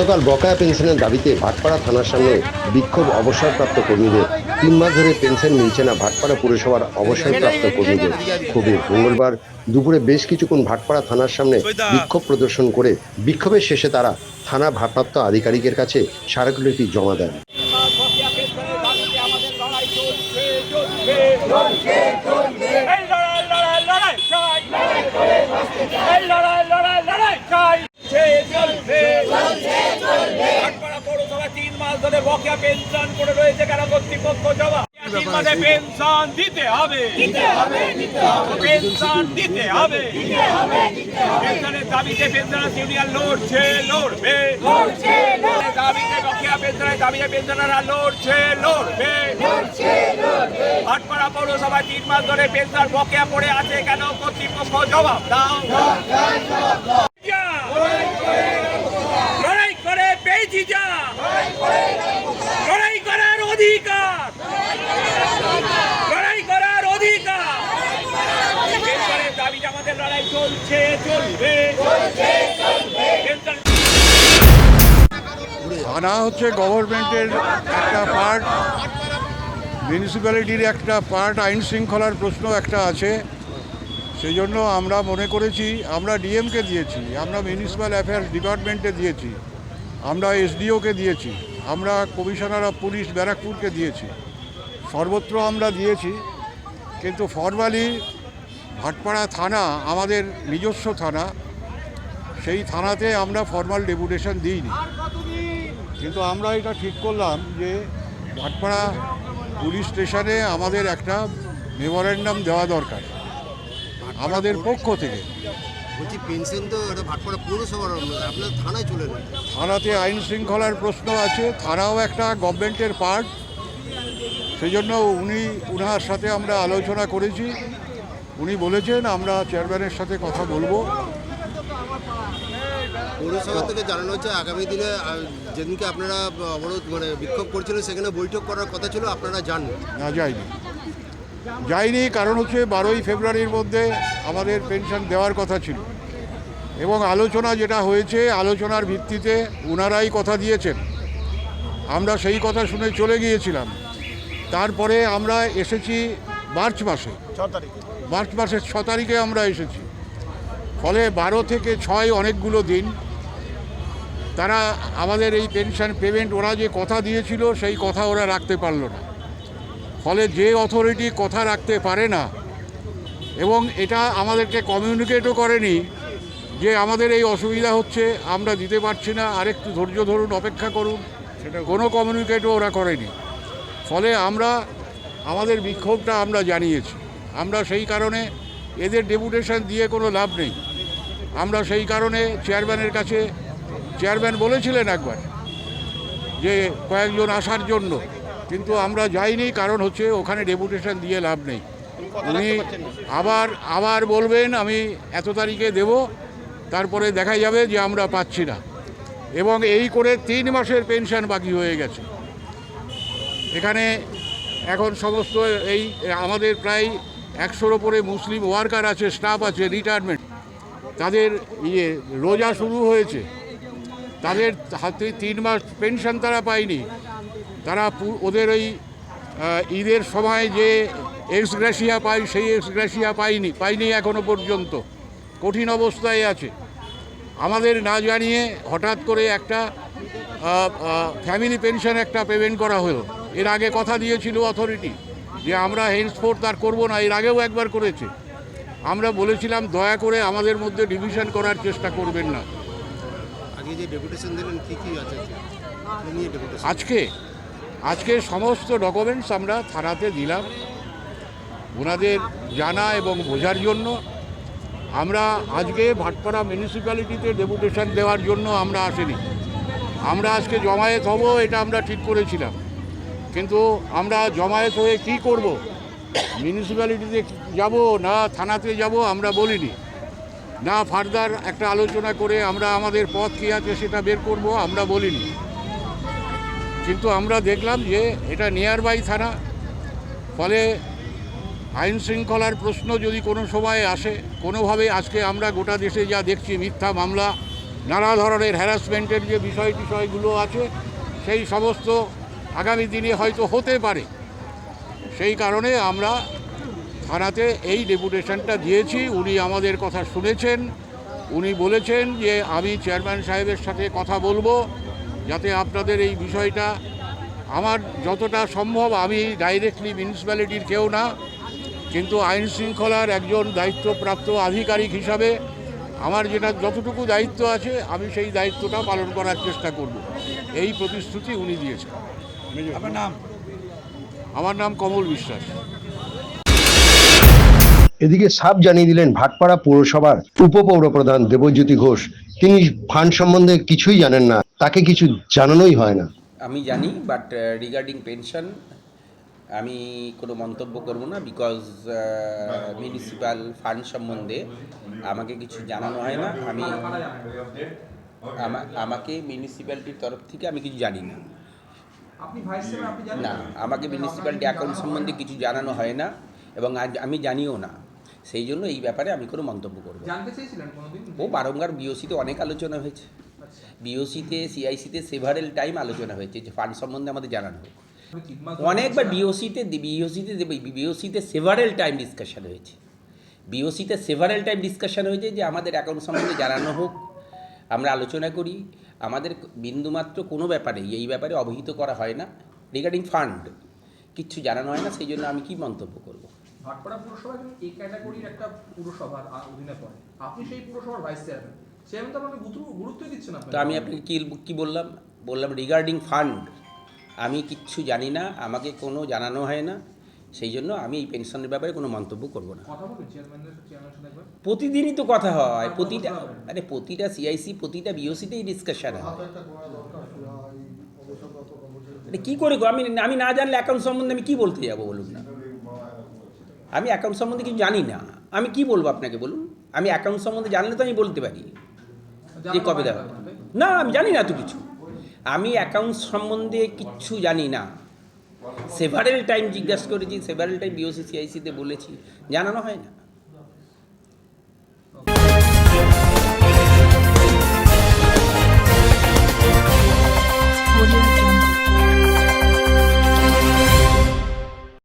গতকাল বকেয়া পেনশনের দাবিতে ভাটপাড়া থানার সামনে বিক্ষোভ অবসরপ্রাপ্ত কর্মীদের তিন মাস ধরে পেনশন মিলছে না ভাটপাড়া পুরসভার অবসরপ্রাপ্ত কর্মীদের খুবই মঙ্গলবার দুপুরে বেশ কিছুক্ষণ ভাটপাড়া থানার সামনে বিক্ষোভ প্রদর্শন করে বিক্ষোভের শেষে তারা থানা ভারপ্রাপ্ত আধিকারিকের কাছে স্মারকলিপি জমা দেন আমাদের লড়াই চলছে চলবে এই লড়াই লড়াই লড়াই চাই এই লড়াই লড়াই লড়াই চাই সে চলবে ভাটপাড়া পৌরসভা তিন মাস ধরে বকেয়া পেনশন করে রয়েছে কেন কর্তৃপক্ষ জবাব? তিন পেনশন দিতে হবে। পেনশন দিতে হবে। পেনশনের দাবিতে পেনশনার ইউনিয়ন লড়ছে লড়বে। দাবিতে বকেয়া পেনশনের দাবিতে পেনশনাররা লড়ছে লড়বে। ভাটপাড়া পৌরসভায় তিন মাস ধরে পেনশন বকেয়া পড়ে আছে কেন কর্তৃপক্ষ জবাব দাও। লড়াই করে পেয়েছি যা লড়াই করার অধিকার লড়াই করার অধিকার পেনশনের দাবিতে আমাদের লড়াই থানা হচ্ছে গভর্নমেন্টের একটা পার্ট মিউনিসিপ্যালিটির একটা পার্ট আইন শৃঙ্খলার প্রশ্ন একটা আছে। সেই জন্য আমরা মনে করেছি, আমরা ডিএমকে দিয়েছি, আমরা মিউনিসিপ্যাল অ্যাফেয়ার্স ডিপার্টমেন্টে দিয়েছি, আমরা এসডিওকে দিয়েছি, আমরা কমিশনার অফ পুলিশ ব্যারাকপুরকে দিয়েছি। সর্বত্র আমরা দিয়েছি, কিন্তু ফরমালি ভাটপাড়া থানা আমাদের নিজস্ব থানা সেই থানাতে আমরা ফর্মাল ডেপুটেশন দিইনি। কিন্তু আমরা এটা ঠিক করলাম যে ভাটপাড়া পুলিশ স্টেশনে আমাদের একটা মেমোরেন্ডাম দেওয়া দরকার আমাদের পক্ষ থেকে। বলছি পেনশন তো এটা ভাটপাড়া পৌরসভার আপনার থানায় চলে থানাতে আইন শৃঙ্খলার প্রশ্ন আছে থানাও একটা গভর্নমেন্টের পার্ট সেই জন্য উনি উনার সাথে আমরা আলোচনা করেছি। উনি বলেছেন আমরা চেয়ারম্যানের সাথে কথা বলব। পৌরসভা থেকে জানানো হচ্ছে আগামী দিনে যেদিনকে আপনারা অবরোধ মানে বিক্ষোভ করছিলেন সেখানে বৈঠক করার কথা ছিল আপনারা যান। না যায়নি যাইনি কারণ হচ্ছে বারোই ফেব্রুয়ারির মধ্যে আমাদের পেনশন দেওয়ার কথা ছিল। এবং আলোচনা যেটা হয়েছে আলোচনার ভিত্তিতে ওনারাই কথা দিয়েছেন। আমরা সেই কথা শুনে চলে গিয়েছিলাম। তারপরে আমরা এসেছি মার্চ মাসে। মার্চ মাসের ছ তারিখে আমরা এসেছি। ফলে বারো থেকে ছয় অনেকগুলো দিন তারা আমাদের এই পেনশন পেমেন্ট ওরা যে কথা দিয়েছিল সেই কথা ওরা রাখতে পারল না। ফলে যে অথরিটি কথা রাখতে পারে না এবং এটা আমাদেরকে কমিউনিকেটও করেনি যে আমাদের এই অসুবিধা হচ্ছে আমরা দিতে পারছি না আরেকটু ধৈর্য ধরুন অপেক্ষা করুন সেটা কোনো কমিউনিকেটও ওরা করেনি। ফলে আমরা আমাদের বিক্ষোভটা আমরা জানিয়েছি। আমরা সেই কারণে এদের ডেপুটেশন দিয়ে কোনো লাভ নেই। আমরা সেই কারণে চেয়ারম্যানের কাছে, চেয়ারম্যান বলেছিলেন একবার যে কয়েকজন আসার জন্য, কিন্তু আমরা যাইনি, কারণ হচ্ছে ওখানে ডেপুটেশন দিয়ে লাভ নেই। উনি আবার আবার বলবেন, আমি এত তারিখে দেব, তারপরে দেখা যাবে যে আমরা পাচ্ছি না। এবং এই করে তিন মাসের পেনশন বাকি হয়ে গেছে। এখানে এখন সমস্ত এই, আমাদের প্রায় একশোর ওপরে মুসলিম ওয়ার্কার আছে, স্টাফ আছে রিটায়ারমেন্ট তাদের ইয়ে রোজা শুরু হয়েছে। তাদের হাতে তিন মাস পেনশন তারা পায়নি। তারা ওদের ওই ঈদের সময় যে এক্স গ্রাসিয়া পায়, সেই এক্স গ্রাসিয়া পায়নি পায়নি এখনও পর্যন্ত। কঠিন অবস্থায় আছে। আমাদের না জানিয়ে হঠাৎ করে একটা ফ্যামিলি পেনশন একটা পেমেন্ট করা হলো। এর আগে কথা দিয়েছিল অথরিটি যে আমরা হেন্সফোর্থ আর করব না এর আগেও একবার করেছে। আমরা বলেছিলাম দয়া করে আমাদের মধ্যে ডিভিশন করার চেষ্টা করবেন না। আগে যে ডেপুটেশন দিলেন কি কি আছে? কি নিয়ে ডেপুটেশন আজকে আজকে সমস্ত ডকুমেন্টস আমরা থানাতে দিলাম। ওনাদের জানা এবং বোঝার জন্য আমরা আজকে ভাটপাড়া মিউনিসিপ্যালিটিতে ডেপুটেশন দেওয়ার জন্য আমরা আসিনি। আমরা আজকে জমায়েত হব এটা আমরা ঠিক করেছিলাম। কিন্তু আমরা জমায়েত হয়ে কি করব? মিউনিসিপ্যালিটিতে যাব না থানাতে যাব আমরা বলিনি। না ফার্দার একটা আলোচনা করে আমরা আমাদের পথ কী আছে সেটা বের করব আমরা বলিনি। কিন্তু আমরা দেখলাম যে এটা নিয়ার বাই থানা। ফলে আইন শৃঙ্খলার প্রশ্ন যদি কোনো সময় আসে, কোনোভাবে আজকে আমরা গোটা দেশে যা দেখছি মিথ্যা মামলা, নানা ধরনের হ্যারাসমেন্টের যে বিষয় টিষয়গুলো আছে, সেই সমস্ত আগামী দিনে হয়তো হতে পারে। সেই কারণে আমরা থানাতে এই ডেপুটেশনটা দিয়েছি। উনি আমাদের কথা শুনেছেন। উনি বলেছেন যে আমি চেয়ারম্যান সাহেবের সাথে কথা বলব যাতে আপনাদের এই বিষয়টা আমার যতটা সম্ভব, আমি ডাইরেক্টলি মিউনিসিপ্যালিটির কেউ না, কিন্তু আইন শৃঙ্খলার একজন দায়িত্বপ্রাপ্ত আধিকারিক হিসাবে আমার যেটা যতটুকু দায়িত্ব আছে, আমি সেই দায়িত্বটা পালন করার চেষ্টা করব। এই প্রতিশ্রুতি উনি দিয়েছেন। আপনার নাম? আমার নাম কমল বিশ্বাস। এদিকে সাপ জানিয়ে দিলেন ভাটপাড়া পৌরসভার উপপৌরপ্রধান দেবজ্যোতি ঘোষ। তিনি ফান্ড সম্বন্ধে কিছুই জানেন না তাকে কিছু জানানোই হয় না। আমি জানি বাট রিগার্ডিং পেনশন আমি কোনো মন্তব্য করব না বিকজ মিউনিসিপ্যাল ফান্ড সম্বন্ধে আমাকে কিছু জানানো হয় না। আমি আমাকে মিউনিসিপ্যালিটির তরফ থেকে আমি কিছু জানি না আপনি ভাইস চেয়ারম্যান আপনি জানেন না আমাকে মিউনিসিপ্যালিটি অ্যাকাউন্ট সম্বন্ধে কিছু জানানো হয় না এবং আজ আমি জানিও না। সেই জন্য এই ব্যাপারে আমি কোনো মন্তব্য করব ও বারংবার বিওসিতে অনেক আলোচনা হয়েছে। বিওসিতে সিআইসিতে সেভারেল টাইম আলোচনা হয়েছে যে ফান্ড সম্বন্ধে আমাদের জানানো হোক। অনেকবার বিওসিতে বিওসিতে বিওসিতে সেভারেল টাইম ডিসকাশন হয়েছে। বিওসিতে সেভারেল টাইম ডিসকাশন হয়েছে যে আমাদের অ্যাকাউন্ট সম্বন্ধে জানানো হোক। আমরা আলোচনা করি আমাদের বিন্দুমাত্র কোনো ব্যাপারে এই ব্যাপারে অবহিত করা হয় না রিগার্ডিং ফান্ড কিচ্ছু জানানো হয় না সেই জন্য আমি কি মন্তব্য করব? ভাটপাড়া পুরসভা এই ক্যাটাগরির একটা পুরসভার অধীনে পড়ে। আপনি সেই পুরসভার ভাইস চেয়ারম্যান চেয়ারম্যান তো গুরুত্ব- দিচ্ছেন আপনি তো আমি আপনাকে কি কি বললাম? বললাম রিগার্ডিং ফান্ড আমি কিচ্ছু জানি না আমাকে কোনো জানানো হয় না। সেই জন্য আমি এই পেনশনের ব্যাপারে কোনো মন্তব্য করব না। প্রতিদিনই তো কথা হয়। প্রতিটা আরে প্রতিটা সিআইসি প্রতিটা বিওসিতেই ডিসকাশন হয়। আরে কী করে? আমি আমি না জানলে অ্যাকাউন্ট সম্বন্ধে আমি কি বলতে যাব বলুন না? আমি অ্যাকাউন্ট সম্বন্ধে কিছু জানি না। আমি কি বলব আপনাকে বলুন? আমি অ্যাকাউন্ট সম্বন্ধে জানলে তো আমি বলতে পারি যে কবে হয় দেওয়া না, না আমি জানি না তো কিছু। আমি অ্যাকাউন্ট সম্বন্ধে কিচ্ছু জানি না। সেভারেল টাইম জিজ্ঞাসা করেছি সেভারেল টাইম বিওসিসিআইসিতে বলেছি। জানানো হয় না।